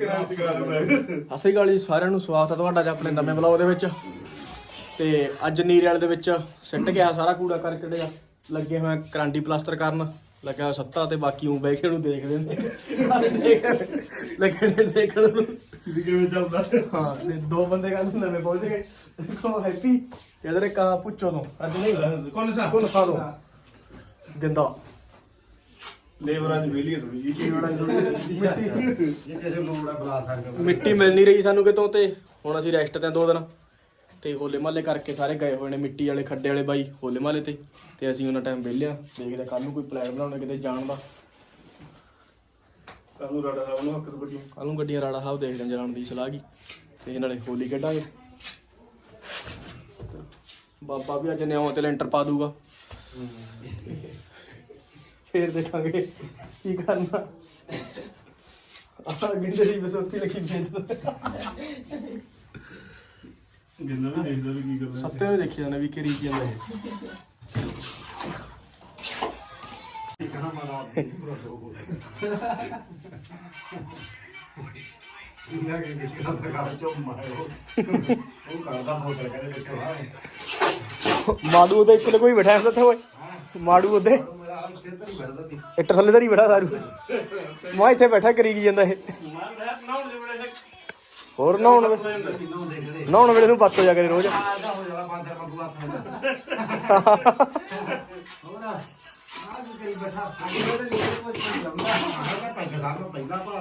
ਸਤਿ ਸ਼੍ਰੀ ਅਕਾਲ ਜੀ ਸਾਰਿਆਂ ਨੂੰ ਸਵਾਗਤ ਹੈ ਤੁਹਾਡਾ ਅੱਜ ਆਪਣੇ ਨਵੇਂ ਬਲੌਗ ਦੇ ਵਿੱਚ। ਤੇ ਅੱਜ ਨੀਰੇ ਵਾਲੇ ਦੇ ਵਿੱਚ ਸਿੱਟ ਗਿਆ ਸਾਰਾ ਕੂੜਾ ਕਰਕੇ ਜਿਹੜਾ ਲੱਗੇ ਹੋਏ ਆ ਕਰਾਂਡੀ ਪਲਾਸਟਰ ਕਰਨ ਲੱਗਾ ਹੋਇਆ ਸੱਤਾ ਤੇ ਬਾਕੀ ਉਹ ਬੈਠੇ ਨੂੰ ਦੇਖਦੇ ਨੇ। ਲੱਗੇ ਨੇ ਦੇਖਣ ਨੂੰ। ਕਿਵੇਂ ਚੱਲਦਾ? ਹਾਂ ਤੇ ਦੋ ਬੰਦੇ ਕੱਲ ਨਵੇਂ ਪਹੁੰਚ ਗਏ। ਦੇਖੋ ਹੈਪੀ। ਤੇ ਇਧਰ ਇੱਕ ਆਹ ਪੁੱਛੋ ਤੋਂ। ਅੱਜ ਨਹੀਂ। ਕੌਣ ਸਾ। ਕੋਲ ਖਾ ਦੋ ਗਿੰਦਾ। ਲੇਬਰ ਅੱਜ ਵੇਲੀ ਥੋੜੀ ਜੀ ਮਿੱਟੀ। ਜੇ ਕਿਸੇ ਲੋੜ ਆ ਬੁਲਾ ਸਕਦੇ ਮਿੱਟੀ ਮਿਲ ਨਹੀਂ ਰਹੀ ਸਾਨੂੰ ਕਿਤੋਂ ਤੇ ਹੁਣ ਅਸੀਂ ਰੈਸਟ ਤੇ ਦੋ ਦਿਨ। ਤੇ ਹੋਲੇ ਮਹੱਲੇ ਕਰਕੇ ਸਾਰੇ ਗਏ ਹੋਏ ਨੇ ਮਿੱਟੀ ਵਾਲੇ ਖੱਡੇ ਵਾਲੇ ਬਾਈ ਹੋਲੇ ਮਹੱਲੇ ਤੇ। ਤੇ ਅਸੀਂ ਉਹਨਾਂ ਟਾਈਮ ਵਿਹਲੇ ਆ ਦੇਖਦੇ ਕੱਲ ਨੂੰ ਕੋਈ ਪਲਾਨ ਬਣਾਉਣਾ ਕਿਤੇ ਜਾਣ ਦਾ। ਕੱਲ ਨੂੰ ਰਾੜਾ ਸਾਹਿਬ ਨੂੰ ਹੱਕ ਬੱਟੀ ਕੱਲ ਨੂੰ ਗੱਡੀਆਂ ਰਾੜਾ ਸਾਹਿਬ ਦੇਖਦੇ ਹਾਂ ਜਾਣ ਦੀ ਸਲਾਹ ਕੀ ਤੇ ਨਾਲੇ ਹੋਲੀ ਖੇਡਾਂਗੇ ਬਾਬਾ ਵੀ ਅੱਜ ਨਿਆਉ ਤੇ ਲੈਂਟਰ ਪਾ ਦੂਗਾ। ਫੇਰ ਦੇਖਾਂਗੇ ਕੀ ਕਰਨਾ। ਆਹ ਗਿੰਦੇ ਦੀ ਬਸੋਤੀ ਲੱਗੀ ਫੇਰ ਜਿੰਨਾ ਵੀ ਦੇਖਦਾ ਵੀ ਕੀ ਕਰਦਾ ਸੱਤੇ ਨੇ ਦੇਖੀ ਜਾਣਾ ਵੀ ਕਿਹੜੀ ਕੀ ਜਾਂਦਾ ਇਹ। ਇਹਨਾਂ ਕੇ ਕਿਸੇ ਦਾ ਕਰ ਚੋ ਮਾਰੋ ਉਹ ਕਰਦਾ ਮੋਟਰ ਕਰੇ ਵਿੱਚੋਂ ਹਾਂ ਮਾੜੂ ਉਹਦੇ ਇੱਥੇ ਕੋਈ ਬੈਠਾ ਹੈ ਸੱਤੇ ਓਏ। ਮਾੜੂ ਉਹਦੇ। ਮੇਰਾ ਹਾਲ ਸਿਰ ਤੇ ਬੈਠਦਾ ਬੈਠਾ ਸਾਰੂ। ਮੈਂ ਇੱਥੇ ਬੈਠਾ ਕਰੀ ਕੀ ਜਾਂਦਾ ਇਹ? ਹੋਰ ਨਹਾਉਣ ਵੇ- ਨਹਾਉਣ ਵੇਲੇ ਨੂੰ ਬੱਤ ਹੋ ਜਾ ਕਰੇ ਰੋਜ਼। ਉਹਦੇ ਬੋਲੇ ਕੋਈ ਕੋਈ ਲੰਮਾ ਹੈਗਾ। ਪੈਗਾ ਦਾ ਪਹਿਲਾ ਭਲਾ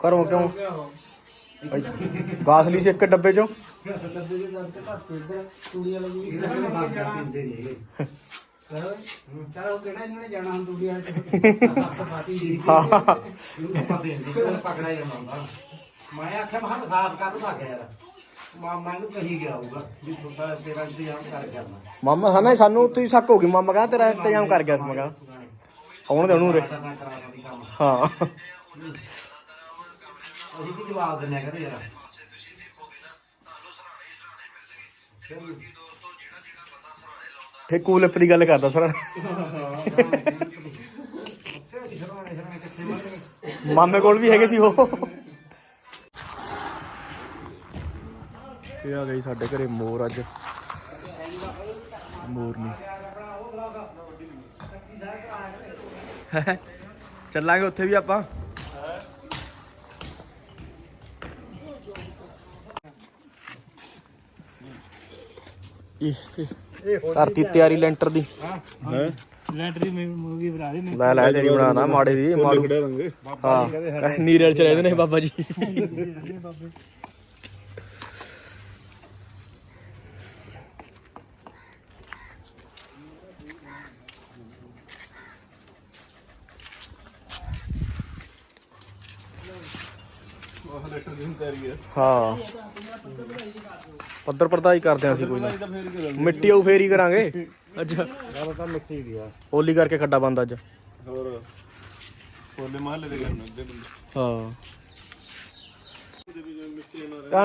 ਘਰੋਂ ਕਿਉਂ? ਗਾਸਲੀ ਸੀ ਇੱਕ ਡੱਬੇ ਚੋਂ? ਮੈਂ ਆਖਿਆ ਮੈਂ ਸਾਫ਼ ਕਰ ਲੂ ਯਾਰ ਮਾਮਾ ਇਹਨੂੰ ਕਹੀ ਗਿਆ ਹੋਊਗਾ ਵੀ ਤੁਹਾਡਾ ਤੇਰਾ ਇੰਤਜ਼ਾਮ ਕਰ ਕਰਨਾ ਮਾਮਾ ਹਨਾ ਸਾਨੂੰ ਤੁਸੀਂ ਸ਼ੱਕ ਹੋ ਗਈ। ਮਾਮਾ ਕਹਿੰਦਾ ਤੇਰਾ ਇੰਤਜ਼ਾਮ ਕਰ ਗਿਆ ਸੀ। ਮੈਂ ਕਿਹਾ, ਆਉਣ ਦੇ ਉਹਨੂੰ ਰੇ ਸਾਡਾ ਤਾਂ ਕਰਾ ਦੀ ਕੰਮ ਹਾਂ ਅਸੀਂ ਕੀ ਜਵਾਬ ਦਿੰਨੇ ਕਰੇ ਯਾਰ ਇਹ ਕੂਲਿਪ ਦੀ ਗੱਲ ਕਰਦਾ ਸਰ ਸੇਠ ਸ਼ਰਮਾਣੇ ਸ਼ਰਮਾਣੇ ਕਿੱਥੇ ਮਰ ਮਾਮੇ ਕੋਲ ਵੀ ਹੈਗੇ ਸੀ ਉਹ। ਇਹ ਆ ਗਈ ਸਾਡੇ ਘਰੇ ਮੋਰ ਅੱਜ। ਮੋਰ ਨਹੀਂ। ਚੱਲਾਂਗੇ ਉੱਥੇ ਵੀ ਆਪਾਂ। ਕਰਤੀ ਤਿਆਰੀ ਲੈਂਟਰ ਦੀ। ਲੈਂਟਰੀ ਮੂਵੀ ਬਣਾ ਦੇ ਲੈ ਲੈ ਤੇਰੀ ਬਣਾਣਾ ਮਾੜੇ ਦੀ ਮਾੜੂ ਹਾਂ। ਨੀਰਲ ਚ ਰਹਿੰਦੇ ਨੇ ਬਾਬਾ ਜੀ। ਹਾਂ। ਪੱਧਰ ਪਰਦਾਈ ਕਰਦੇ ਆਂ ਅਸੀਂ ਕੋਈ ਨਾ। ਮਿੱਟੀ ਉਹ ਫੇਰ ਹੀ ਕਰਾਂਗੇ। ਅੱਜ ਗੱਲ ਤਾਂ ਮਿੱਟੀ ਦੀ ਆ। ਹੋਲੀ ਕਰਕੇ ਖੱਡਾ ਬੰਦ ਅੱਜ। ਹੋਰ ਹੋਲੇ ਮਹੱਲੇ ਦੇ ਕਰਨਾ ਅੱਧੇ ਬੰਦੇ। ਹਾਂ।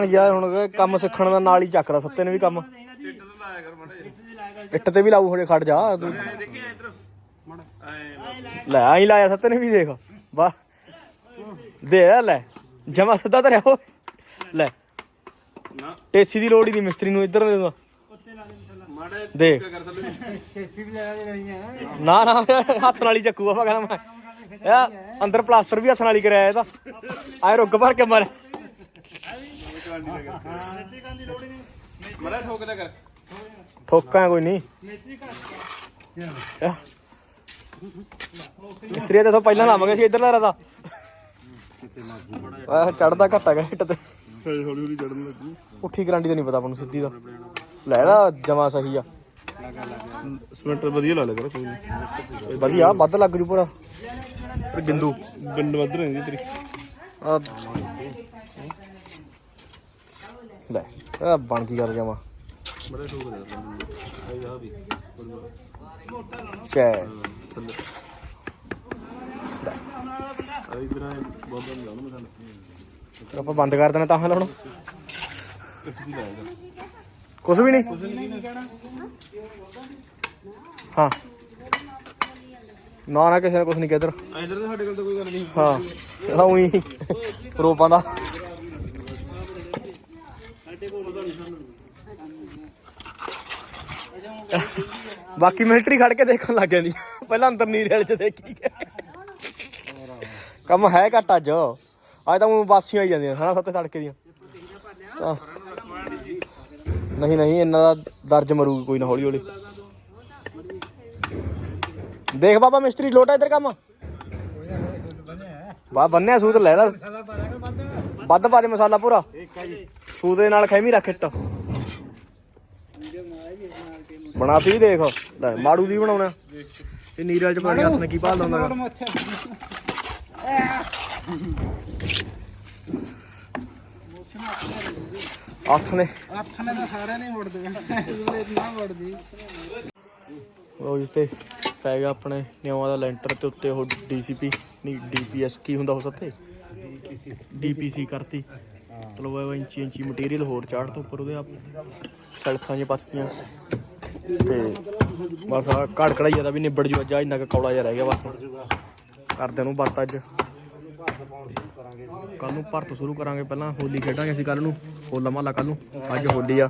ਯਾਰ ਹੁਣ ਕੰਮ ਸਿੱਖਣ ਦਾ ਨਾਲ ਹੀ ਚੱਕਦਾ ਸੱਤੇ ਨੇ ਵੀ ਕੰਮ। ਇੱਟ ਤੇ ਲਾਇਆ ਕਰ ਮਾੜਾ ਇੱਟ ਤੇ ਵੀ ਲਾਊ ਹੋਰੇ ਖੜ ਜਾ। ਤੂੰ ਜਿਹਾ ਦੇਖਿਆ ਇੱਧਰ। ਮਾੜਾ ਐ ਲੈ। ਆਈ ਲਾਇਆ ਸੱਤੇ ਨੇ ਵੀ ਦੇਖ। ਵਾਹ। ਦੇ ਲੈ। ਜਮਾ ਸਿੱਧਾ ਧਰਿਆ ਓਏ। ਲੈ। ਨਾ। ਟੇਸੀ ਦੀ ਲੋੜ ਹੀ ਨਹੀਂ ਮਿਸਤਰੀ ਨੂੰ ਇੱਧਰ ਦੇ ਮਾੜਾ ਦੇ ਕਰ ਥੱਲੇ। ਚੇਚੀ ਵੀ ਲਗਾ ਦੇ ਰਹੀ ਹੈ ਨਾ ਨਾ ਹੱਥ ਨਾਲ ਹੀ ਚੱਕੂ ਆਪਾਂ ਕਹਿੰਦਾ ਮੈਂ ਇਹ ਅੰਦਰ ਪਲਾਸਟਰ ਵੀ ਹੱਥ ਨਾਲ ਹੀ ਕਰਾਇਆ ਇਹਦਾ ਆਏ ਰੁੱਗ ਭਰ ਕੇ ਮਾਰੇ। ਮਾੜਾ ਠੋਕ ਦਿਆ ਕਰ। ਠੋਕਾਂ ਕੋਈ ਨਹੀਂ। ਮਿਸਤਰੀ ਤੇ ਪਹਿਲਾਂ ਲਾਵਾਂਗੇ ਸੀ ਇੱਧਰ ਦਾ ਆਹ ਚੜਦਾ ਘੱਟ ਹੈਗਾ ਹਿੱਟ ਤੇ। ਹੌਲੀ ਹੌਲੀ ਚੜਨ ਲੱਗੂ। ਉੱਠੀ ਗਰੰਟੀ ਤਾਂ ਨਹੀਂ ਪਤਾ ਆਪਾਂ ਨੂੰ ਸਿੱਧੀ ਦਾ ਲੈ ਇਹਦਾ ਜਮਾ ਸਹੀ ਆ। ਸਿਲੰਡਰ ਵਧੀਆ ਲਾ ਲਿਆ ਕਰ ਕੋਈ ਨਹੀਂ। ਵਧੀਆ ਵੱਧ ਲੱਗ ਜੂ ਪੂਰਾ ਪਰ ਬਿੰਦੂ ਬਿੰਦ ਵੱਧ ਰਹਿੰਦੀ ਤੇਰੀ। ਆ ਲੈ ਇਹ ਬਣ ਕੀ ਕਰ ਜਾਵਾਂ ਬੜਾ ਠੋਕ ਦਿਆ ਆ ਵੀ। ਚੈ। ਆ ਇਧਰ ਆ ਬਹੁਤ ਲਾਉਣਾ ਮੈਂ ਤੁਹਾਨੂੰ। ਆਪਾਂ ਬੰਦ ਕਰ ਦੇਣਾ ਤਾਂ ਹਾਂ ਲਾਉਣਾ ਇੱਟ ਕੁਝ ਵੀ ਨਹੀਂ। ਹਾਂ। ਨਾ ਨਾ, ਕਿਸੇ ਨੇ ਕੁਝ ਨਹੀਂ ਕਿਹਾ ਇੱਧਰ। ਇਧਰ ਤਾਂ ਸਾਡੇ ਕੋਲ ਤਾਂ ਕੋਈ ਗੱਲ ਨਹੀਂ ਹਾਂ। ਹਾਂ, ਉਹੀ। ਰੋਪਾਂ ਦਾ। ਬਾਕੀ ਮਿਲਟਰੀ ਖੜ ਕੇ ਦੇਖਣ ਲੱਗ ਜਾਂਦੀ। ਪਹਿਲਾਂ ਅੰਦਰ ਨੀਰੇਲ ਚ ਦੇਖੀ। ਗਏ ਕੰਮ ਹੈ ਘੱਟ ਅੱਜ। ਅੱਜ ਤਾਂ ਉਹ ਬਾਸੀਆਂ ਹੀ ਜਾਂਦੀਆਂ, ਹਨਾ, ਸੱਤੇ ਤੜਕੇ ਦੀਆਂ। ਤਾਂ- ਨਹੀਂ ਨਹੀਂ, ਇਹਨਾਂ ਦਾ ਦਰਜ ਮਰੂਗੀ, ਕੋਈ ਨਾ ਹੌਲੀ ਹੌਲੀ ਦੇਖ ਬਾਬਾ, ਮਿਸਤਰੀ ਲੋਟਾ ਇੱਧਰ ਕੰਮ। ਬਾ, ਬੰਨਿਆ ਸੂਤ, ਲੈ ਲੈ। ਵੱਧ ਪਾ ਦੇ ਮਸਾਲਾ ਪੂਰਾ। ਸੂਤ ਦੇ ਨਾਲ ਖੈਮੀ ਰੱਖ ਇੱਟ। ਬਣਾਤੀ ਦੇਖ। ਲੈ, ਮਾੜੂ ਦੀ ਬਣਾਉਣਾ। ਇਹ ਨੀਰਲ ਚ ਹੱਥ ਨੇ ਕੀ ਭਾਲ ਲਾਉਂਦਾ ਗਾ। ਹੱਥ ਨੇ। ਹੱਥ ਨੇ ਤਾਂ ਸਾਰਿਆਂ ਨੇ ਮੁੜ ਦਿਆ ਇਹਦੇ ਨਾ ਮੁੜਦੀ। ਉਹ ਜਿਸ ਤੇ ਪੈ ਗਿਆ ਆਪਣੇ ਨਿਉਆਂ ਦਾ ਲੈਂਟਰ ਤੇ ਉੱਤੇ ਉਹ ਡੀਸੀਪੀ ਨਹੀਂ ਡੀਪੀਐਸ ਕੀ ਹੁੰਦਾ ਉਸ ਉੱਤੇ? ਡੀਪੀਸੀ ਕਰਤੀ। ਚਲੋ ਇਹ ਇੰਚੀ ਇੰਚੀ ਮਟੀਰੀਅਲ ਹੋਰ ਚਾੜ ਤੋਂ ਉੱਪਰ ਉਹਦੇ ਆਪ ਸੜਕਾਂ 'ਚ ਪੱਤੀਆਂ ਤੇ ਬਸ ਆ ਘੜ ਕੜਾਈ ਦਾ ਵੀ ਨਿਬੜ ਜੂ ਅੱਜ ਇੰਨਾ ਕੁ ਕੌੜਾ ਜਿਹਾ ਰਹਿ ਗਿਆ ਬਸ। ਕਰਦੇ ਨੂੰ ਬੱਤ ਅੱਜ। ਕੱਲ ਨੂੰ ਭਰਤ ਸ਼ੁਰੂ ਕਰਾਂਗੇ ਪਹਿਲਾਂ ਹੋਲੀ ਖੇਡਾਂਗੇ ਅਸੀਂ ਕੱਲ ਨੂੰ ਹੋਲਾ ਮਹੱਲਾ ਕੱਲ ਨੂੰ ਅੱਜ ਹੋਲੀ ਆ।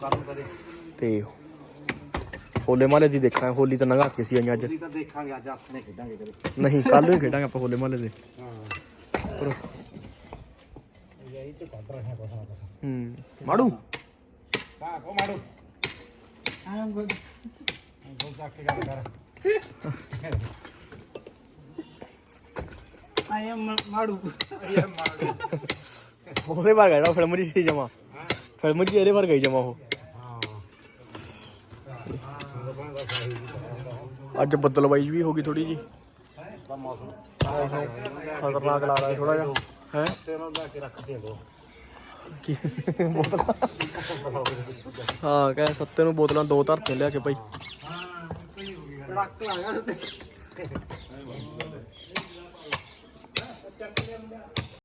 ਤੇ ਹੋਲੇ ਮਹੱਲੇ ਦੀ ਦੇਖਾਂਗੇ ਹੋਲੀ ਤਾਂ ਨਗਾਤੀ ਸੀ ਅੱਜ। ਤਾਂ ਦੇਖਾਂਗੇ ਅੱਜ ਹੱਥ ਨੇ ਖੇਡਾਂਗੇ ਕਦੇ। ਨਹੀਂ ਕੱਲ ਨੂੰ ਹੀ ਖੇਡਾਂਗੇ ਆਪਾਂ ਹੋਲੇ ਮਹੱਲੇ ਦੇ। ਪਰ ਇਹ ਚ ਕੱਢ ਰਹੇ ਹੂੰ ਮਾੜੂ। ਹਾਂ ਕੋ ਗੁੱਡ ਗੋਲ। ਚੱਕ ਕੇ ਗੱਲ ਕਰ ਆਈ ਐਮ ਮਾੜੂ। ਉਹਦੇ ਵਰਗਾ ਜਿਹੜਾ ਫਿਲਮ ਜੀ ਸੀ ਜਮਾ। ਫਿਲਮ ਜੀ ਇਹਦੇ ਵਰਗਾ ਹੀ ਜਮਾ ਉਹ। ਅੱਜ ਬੱਦਲਬਾਈ ਵੀ ਹੋ ਗਈ ਥੋੜੀ ਜੀ ਖਤਰਨਾਕ ਲਾ ਰਿਹਾ ਥੋੜਾ ਜਿਹਾ। ਹੈ? ਤੇਰਾ ਲੈ ਕੇ? ਰੱਖ ਦੇ ਦੋ ਕੀ ਬੋਤਲਾਂ? ਹਾਂ ਕਹੇ ਸੱਤੇ ਨੂੰ ਬੋਤਲਾਂ ਦੋ ਧਰਤੀਆਂ ਲਿਆ ਕੇ ਭਾਈ। ਟਰੱਕ ਲਾਇਆ ਤੇ